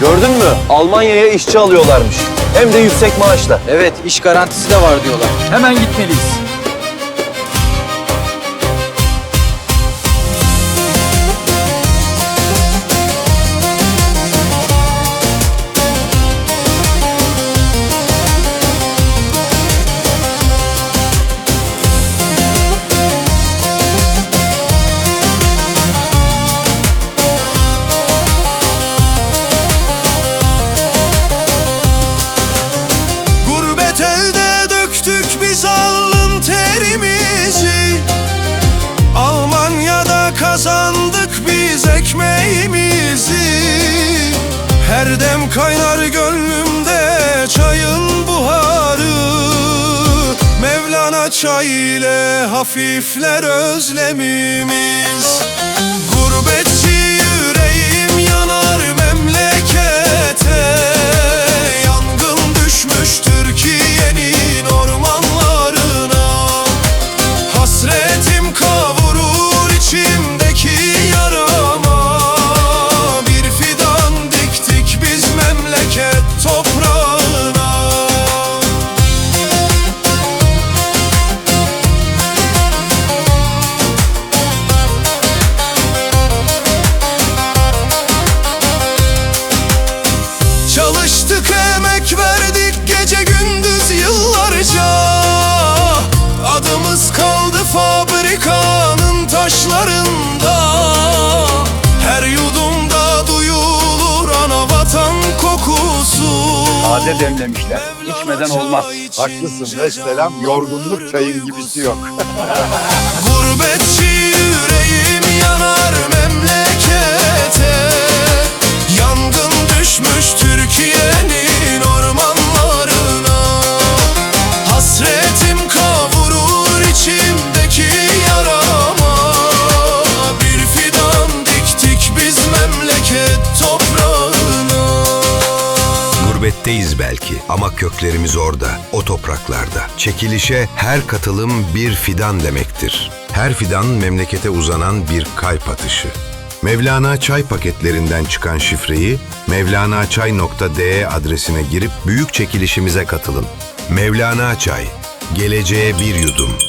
Gördün mü? Almanya'ya işçi alıyorlarmış. Hem de yüksek maaşla. Evet, iş garantisi de var diyorlar. Hemen gitmeliyiz. Kaynar gönlümde çayın buharı. Mevlana çay ile hafifler özlemimiz taşlarında Her yudumda duyulur ana vatan kokusu Taze demlemişler. İçmeden olmaz. Haklısın Vesselam yorgunluk çayın gibisi yok. Gurbetçi Gurbetteyiz belki ama köklerimiz orada, o topraklarda. Çekilişe her katılım bir fidan demektir. Her fidan memlekete uzanan bir kalp atışı. Mevlana Çay paketlerinden çıkan şifreyi mevlanaçay.de adresine girip büyük çekilişimize katılın. Mevlana Çay, geleceğe bir yudum.